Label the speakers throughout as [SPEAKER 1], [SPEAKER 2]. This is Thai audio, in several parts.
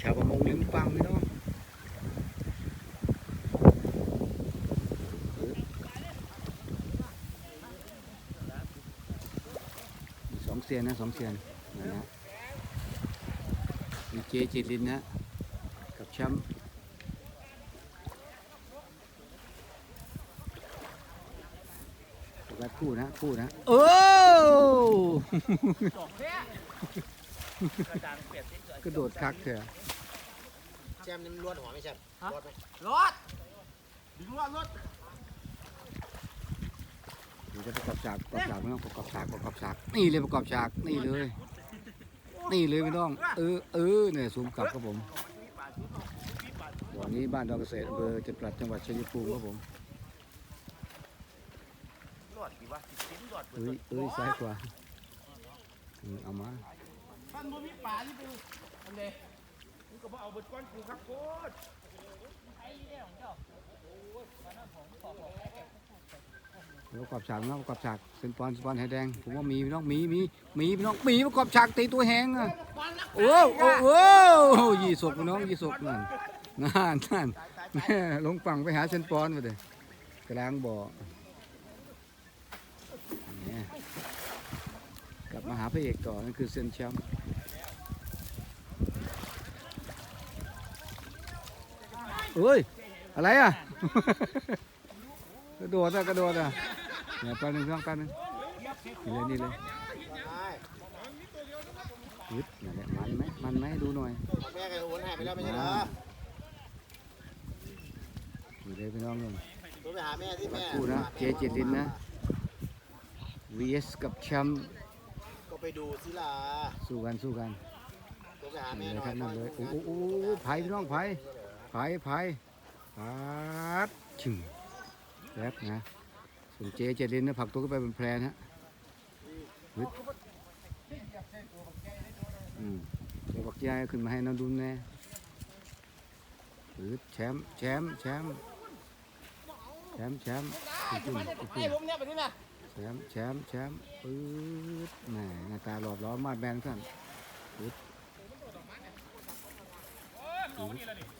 [SPEAKER 1] ชาวประมงลิ้มฟังพี่น้องสองเซียนนะสองเซียนนะฮะมีเจจิตลินนะ กับแชมป์แบบคู่นะคู่นะ โอ้กระโดดคักเถอะ
[SPEAKER 2] แจมนี่มันรวดหัวไหม่ใช่รวดไหม
[SPEAKER 3] รถดึงรถรถ
[SPEAKER 1] เดี๋ยวจะประกอบฉากประกอบฉากไม่ต้องประกอบฉากประกอบฉาก นี่เลยประกอบฉากนี่เลย นี่เลยพี่น้อง เออเออเนี่ยซูมกลับครับผมวันนี้บ้านดอนเกษตรอำเภอจัตุรัสจังหวัดชัยภูมิครับผม
[SPEAKER 3] รถกี่วะสิบชิ้นรถ
[SPEAKER 1] เอ้ยเอ้ยซ้ายขวาอืมเอามา
[SPEAKER 3] ท่านบ่มีป่านี่เป็นอันเด ก็บ่เอาเบิดก้อนกูครับโคตร
[SPEAKER 1] ประกอบฉากนะประกอบฉากเส้นปอนสปอนไฮแดง ผมว่ามีน้องมีมีมีน้องมีประกอบฉากตีตัวแหงอะโอ้โอ้โอ้ยี่สกพี่น้องยี่สกนั่นนั่นนั่นลงฝั่งไปหาเส้นปอนมาเลยกลางบ่อกลับมาหาพระเอกต่อนั่นคือเซนแชมป์ เอ้ย อะไรอะ กระโดดอะกระโดดอะเนี่ยแป๊บนึงพี่น้องแป๊บนึงนี่เลยนี่เลย
[SPEAKER 2] ได้
[SPEAKER 1] ยึดนั่นแหละมันไหมมันไหมดูหน่อย
[SPEAKER 2] เอาแม่กันโอนให้ไปแล้วไม่ใช่เหรอ
[SPEAKER 1] นี่เลยพี่น้องเลย
[SPEAKER 2] โทรไปหาแม่ที่แม่
[SPEAKER 1] คู่นะเจเจดินนะ vs กับแชมป์
[SPEAKER 2] ก็ไปดูสิล่ะ
[SPEAKER 1] สู้กันสู้กัน
[SPEAKER 2] โทรไปหาแม่
[SPEAKER 1] นี่
[SPEAKER 2] ห
[SPEAKER 1] เล
[SPEAKER 2] น่
[SPEAKER 1] ย
[SPEAKER 2] อย
[SPEAKER 1] ครับนั่นเลยโอ้โหโอ้โหไผ่พี่น้องไผ่ ไผ่ไผ่ปัดชึงแรบนะส่วนเจเจดินนะผักตัวขึ้นไปเป็นแพรนะฮะยึดอืมเดี๋ยวบอกยายขึ้นมาให้น้องดุนแน่ยึดแชมป์แชมป์แชมป์แชมป์แชมป์ขึ้นขึ้นขึ้น
[SPEAKER 3] ไอ้ผมเนี่ยไปนี่น
[SPEAKER 1] แชมป์แชมป์แชมป์ปื๊ดแหมหน้าตาหลอบล้อมมาดแบนกันปื๊ดปื๊ด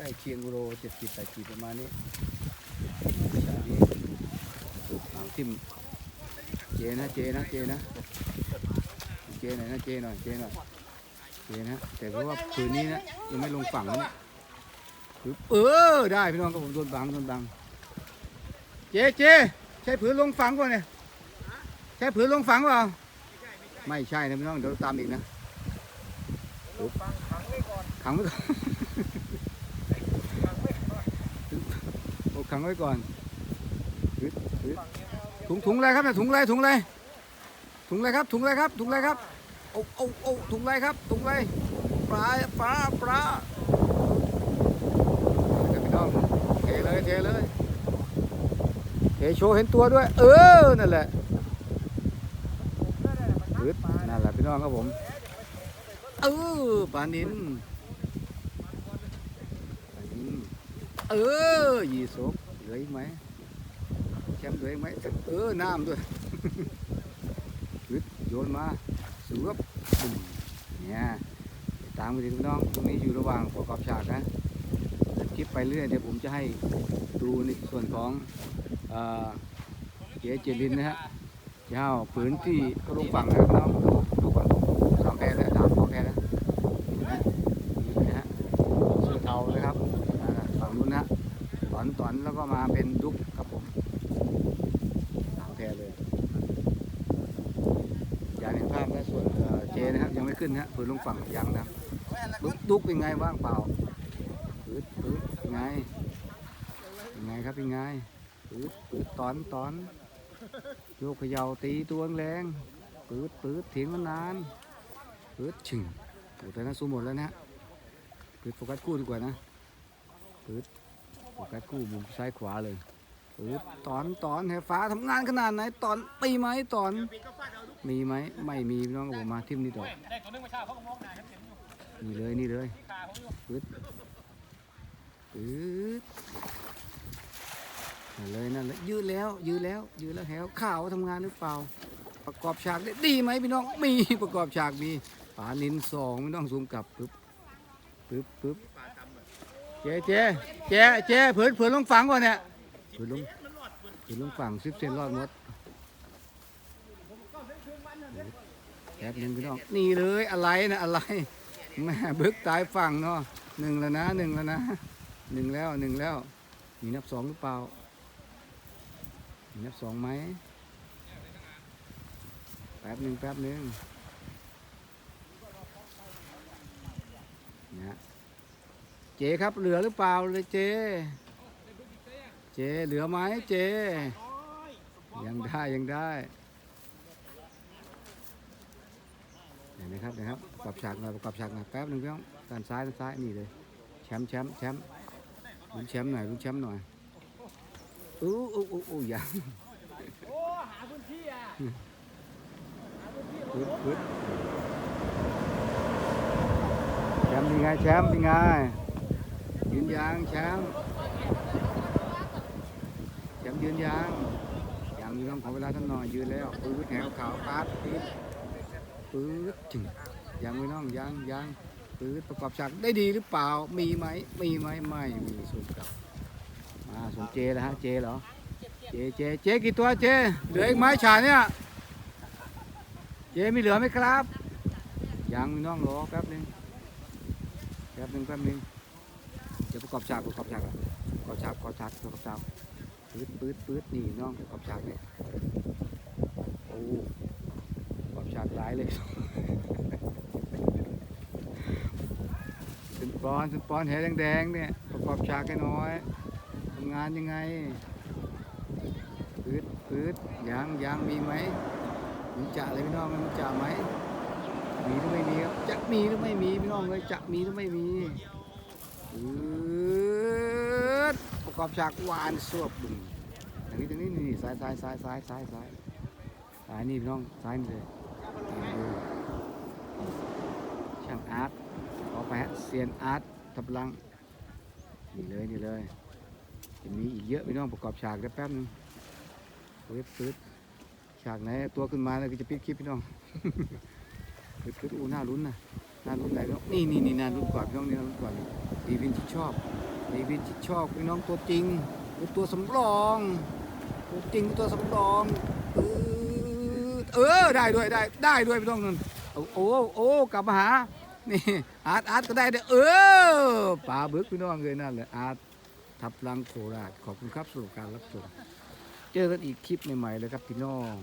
[SPEAKER 1] ล้เคียงโลเจ็ดสิบแปดสิบประมาณนี้ชาีหางทิ่มเจนะเจนะเจนะเจหน่อยนะเจหน่อยเจหน่อยเจนะแต่เพราะว่าคืนนี้นะยังไม่ลงฝั่งนะเนี่ยเออได้พี่น้องก็ผมโดนบังโดนบังเจเจใช้ผืนลงฝังก่อนเนี่ยใช้ผืนลงฝังเปล่าไม่ใช่นะพี่น้องเดี๋ยวตามอีกนะขังไว้ก่อนโอ้ ขังไว้ก่อนถุงถุงอะไรครับเนี่ยถุงอะไรถุงอะไรถุงอะไรครับ ถุงอะไรครับ ถุงอะไรครับโอ้โอ้โอ้ถุงอะไรครับ ถุงอะไรปลาปลาปลาเดี๋ยวพี่น้องเทเลยเทเลยเอโชว์เห็นตัวด้วย เออนั่นแหละนั่นแหละพี่น้องครับผมเออปลานินปลานินเออยีสก ลืออีกไหมแชมป์เหลืออีกไหมเออน้ำด้วยปึ๊ดโยนมาสวบบุ้มเนี่ยตามไปดิพี่น้องตรงนี้อยู่ระหว่างประกอบฉากนะคลิปไปเรื่อยเดี๋ยวผมจะให้ดูในส่วนของเอ่อเจ๊เจรินนะฮะเจ้าผืนที่เขาลงฝั่งนะครับน้องดูดูก่อนสามแพรแล้วสามสองแพรแล้วนี่นะนี่นะฮะเสื้อเทาเลยครับอ่าฝั่งนู้นนะฮะตอนตอนแล้วก็มาเป็นดุกครับผมสามแพรเลยอย่าเห็นภาพนะส่วนเอ่อเจ นะครับยังไม่ขึ้นนะฮะผืนลงฝั่งยังนะดุกดุกเป็นไงว่างเปล่าปืดปืดเป็นไงเป็นไงครับเป็นไงปืดปืดตอนตอนโยกเขย่าตีตัวแรงปืดปืดเถียงมันนานปืดชึงโอ้แต่นั้สู้หมดแล้วนะฮะปืดโฟกัสกู้ดีกว่านะปื๊ดโฟกัสคู่มุมซ้ายขวาเลย ปื๊ดตอนตอนแหฟ้าทำงานขนาดไหนตอนตีไหมตอน มีไหมไม่มีพี่น้องผมมาทิมนี่ดอก
[SPEAKER 3] นี่เล
[SPEAKER 1] ยนี่เลยปื๊ดปื๊ดนั่นเลยนั่นเลยยืดแล้วยืดแล้วยืดแล้วแหวข่าวทำงานหรือเปล่า ประกอบฉากได้ดีไหมพี่น้องมีประกอบฉากมีฝานินสองพี่น้องซูมกลับปึ๊บปึ๊บปึ๊บเจ๊เจ๊เจ๊เจ๊เผื่อเผื่อลงฝังก่อนเนี่ย เผื่อลงเผื่อลงฝั่งสิบเซนรอดหมดแป๊บหนึ่งพี่น้องนี่เลยอะไรนะอะไรแม่บึกตายฝั่งเนาะหนึ่งแล้วนะหนึ่งแล้วนะหนึ่งแล้วหนึ่งแล้วมีนับสองหรือเปล่ามีนับสองไหมแป๊บหนึ่งแป๊บหนึ่งเนี่ยเจครับเหลือหรือเปล่าเลยเจ เจเหลือไหมเจ ยังได้ยังได้เห็นไหมครับนะครับประกอบฉากหน่อยประกอบฉากหน่อยแป๊บหนึ่งพี่น้องด้านซ้ายด้านซ้ายนี่เลยแชมป์แชมป์แชมป์ลุ้นแชมป์หน่อยลุ้นแชมป์หน่อยอู้อู้อู้อู้ยัง
[SPEAKER 3] โอ้หาพื้นที่อะ
[SPEAKER 1] ปึ๊บปึ๊บแชมป์เป็นไงแชมป์เป็นไงยืนยางแชมป์แชมป์ ยืนยางยังมีต้องขอเวลาท่านหน่อยยืนแล้วปื๊ดแถวขาวปาดปื๊ดปื๊ดจึงยังไม่น้องยังยังปื๊ดประกอบฉากได้ดีหรือเปล่ามีไหมมีไหมไม่มีส่วนกับมาส่วนเจแล้วฮะเจเหรอเจเจเจกี่ตัวเจเหลืออีกไหมฉากเนี่ยเจมีเหลือไหมครับยังมีน้องรอแป๊บหนึงแป๊บหนึงแป๊บหนึงเดี๋ยวประกอบฉากประกอบฉากก่อนประกอบฉากประกอบฉากประกอบฉาก ปื๊ดปื๊ดปื๊ดนี่น้องประกอบฉากเนี่ยโอ้ประกอบฉากหลายเลยเป็นปอนเป็นปอนแหแดงๆเนี่ยประกอบฉากให้น้อยทำงานยังไงปื๊ดปื๊ดยังยังมีไหมมีจะอะไรพี่น้องมันจะไหมมีหรือไม่มีครับจะมีหรือไม่มีพี่น้องเลยจะมีหรือไม่มีอืดป ระกอบฉากวานสวบดึงทางนี้ทางนี้นี่ซ้ายซ้ายซ้ายซ้ายซ้ายซ้ายซ้ายนี่พี่น้องซ้ายนี่เลยช่างอาร์ตขอไปฮะเซียนอาร์ตทับลังนี่เลยนี่เลยจะมีอีกเยอะพี่น้องประกอบฉากเดี๋ยวแป๊บนึงปึ๊ดปึ๊ดฉากไหนตัวขึ้นมาแล้วก็จะปิดคลิปพี่น้องปิดคลิปอู้น่าลุ้นนะน่าลุ้นไหนพี่น้องนี่นี่นี่น่าลุ้นกว่าพี่น้องนี่น่าลุ้นกว่าดีวินที่ชอบ ดีวินที่ชอบพี่น้องตัวจริงหรือตัวสำรอง ตัวจริงตัวสำรองเออเออได้ด้วยได้ได้ด้วยพี่น้องนั่นโอ้โอ้กลับมาหานี่อาร์ตอาร์ตก็ได้ด้วยเออป่าบึกพี่น้องเลยนั่นเลยอาร์ตทับลังโคราชขอบคุณครับสำหรับการรับชมเจอกันอีกคลิปใหม่ๆเลยครับพี่น้อง